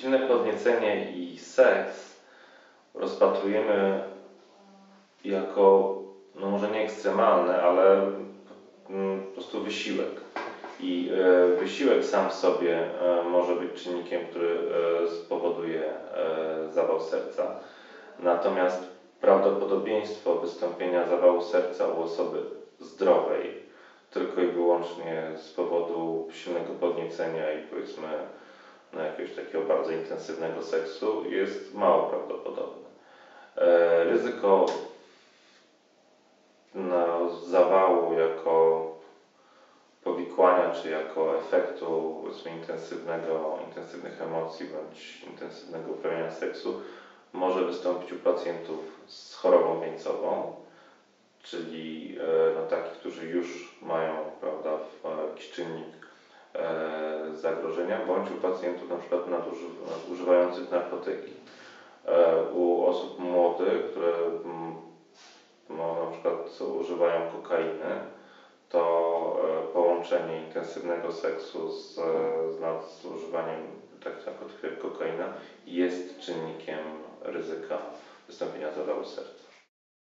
silne podniecenie i seks rozpatrujemy jako, no może nie ekstremalne, ale mm, po prostu wysiłek. I e, wysiłek sam w sobie e, może być czynnikiem, który e, spowoduje zawał serca. Natomiast prawdopodobieństwo wystąpienia zawału serca u osoby zdrowej tylko i wyłącznie z powodu silnego podniecenia i powiedzmy no, jakiegoś takiego bardzo intensywnego seksu jest mało prawdopodobne. E, ryzyko no, zawału jako powikłania, czy jako efektu intensywnego, intensywnych emocji bądź intensywnego uprawiania seksu może wystąpić u pacjentów z chorobą wieńcową, czyli e, no, takich, którzy już mają zagrożenia, bądź u pacjentów na przykład naduży- nadużywających narkotyki. E, u osób młodych, które mm, no, na przykład używają kokainy, to e, połączenie intensywnego seksu z, z nadużywaniem takich narkotyków jak kokaina jest czynnikiem ryzyka wystąpienia zawału serca.